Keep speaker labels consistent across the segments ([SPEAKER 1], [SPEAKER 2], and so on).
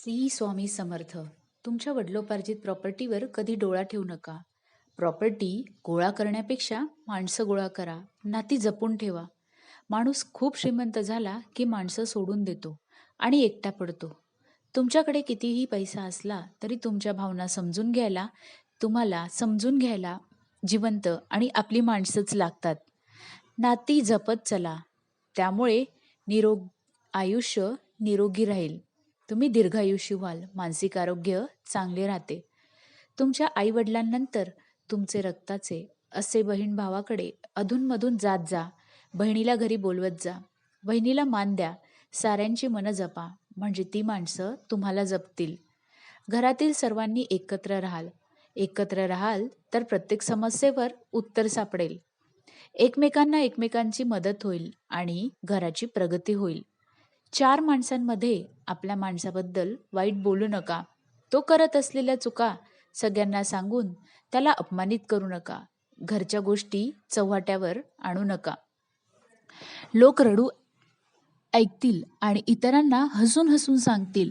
[SPEAKER 1] श्री स्वामी समर्थ तुमच्या वडिलोपार्जित प्रॉपर्टीवर कधी डोळा ठेवू नका. प्रॉपर्टी गोळा करण्यापेक्षा माणसं गोळा करा नाती जपून ठेवा. माणूस खूप श्रीमंत झाला की माणसं सोडून देतो आणि एकटा पडतो. तुमच्याकडे कितीही पैसा असला तरी तुमच्या भावना समजून घ्यायला तुम्हाला समजून घ्यायला जिवंत आणि आपली माणसंच लागतात. नाती जपत चला. त्यामुळे निरोग आयुष्य निरोगी राहील. तुम्ही दीर्घायुषी व्हाल मानसिक आरोग्य चांगले राहते. तुमच्या आईवडिलांनंतर तुमचे रक्ताचे असे बहीण भावाकडे अधूनमधून जात जा बहिणीला घरी बोलवत जा. बहिणीला मान द्या साऱ्यांची मनं जपा म्हणजे ती माणसं तुम्हाला जपतील. घरातील सर्वांनी एकत्र राहाल. एकत्र राहाल तर प्रत्येक समस्येवर उत्तर सापडेल. एकमेकांना एकमेकांची मदत होईल आणि घराची प्रगती होईल. चार माणसांमध्ये आपल्या माणसाबद्दल वाईट बोलू नका. तो करत असलेल्या चुका सगळ्यांना सांगून त्याला अपमानित करू नका. घरच्या गोष्टी चव्हाट्यावर आणू नका. लोक रडू ऐकतील आणि इतरांना हसून हसून सांगतील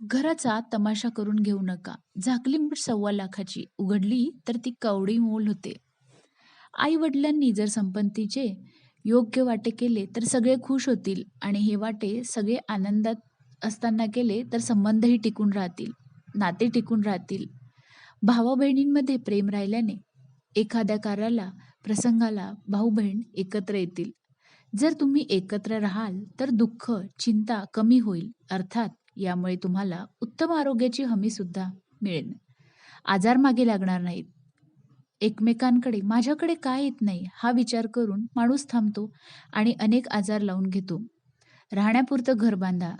[SPEAKER 1] घराचा तमाशा करून घेऊ नका. झाकली मीठ सव्वा लाखाची. उघडली तर ती कवडी मोल होते. आई वडिलांनी जर संपत्तीचे योग्य वाटे केले तर सगळे खुश होतील आणि हे वाटे सगळे आनंदात असताना केले तर संबंधही टिकून राहतील नाते टिकून राहतील. भावा बहिणींमध्ये प्रेम राहिल्याने एखाद्या कार्याला प्रसंगाला भाऊ बहीण एकत्र येतील. जर तुम्ही एकत्र राहाल तर दुःख चिंता कमी होईल अर्थात यामुळे तुम्हाला उत्तम आरोग्याची हमीसुद्धा मिळेल. आजार मागे लागणार नाहीत. एकमेकांकडे माझ्याकडे काय येत नाही हा विचार करून माणूस थांबतो आणि अनेक आजार लावून घेतो. राहण्यापुरतं घर बांधा.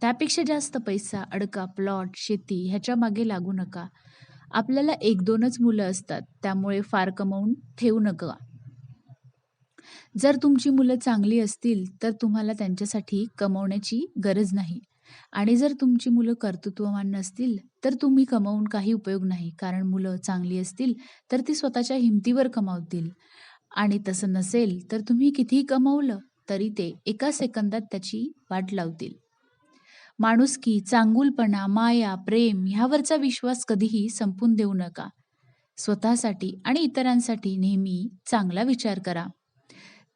[SPEAKER 1] त्यापेक्षा जास्त पैसा अडका प्लॉट शेती ह्याच्या मागे लागू नका. आपल्याला एक दोनच मुलं असतात त्यामुळे फार कमवून ठेवू नका. जर तुमची मुलं चांगली असतील तर तुम्हाला त्यांच्यासाठी कमवण्याची गरज नाही. आणि जर तुमची मुलं कर्तृत्ववान नसतील तर तुम्ही कमवून काही उपयोग नाही. कारण मुलं चांगली असतील तर ती स्वतःच्या हिमतीवर कमावतील. आणि तसं नसेल तर तुम्ही कितीही कमवलं तरी ते एका सेकंदात त्याची वाट लावतील. माणुसकी चांगुलपणा माया प्रेम ह्यावरचा विश्वास कधीही संपून देऊ नका. स्वतःसाठी आणि इतरांसाठी नेहमी चांगला विचार करा.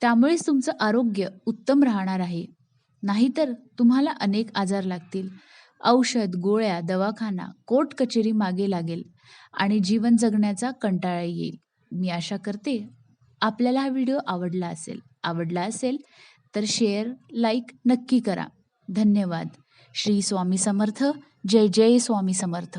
[SPEAKER 1] त्यामुळेच तुमचं आरोग्य उत्तम राहणार आहे. नाहीतर तुम्हाला अनेक आजार लागतील. औषध गोळ्या दवाखाना कोर्ट कचेरी मागे लागेल आणि जीवन जगण्याचा कंटाळा येईल. मी आशा करते आपल्याला हा व्हिडिओ आवडला असेल. आवडला असेल तर शेअर लाईक नक्की करा. धन्यवाद. श्री स्वामी समर्थ. जय जय स्वामी समर्थ.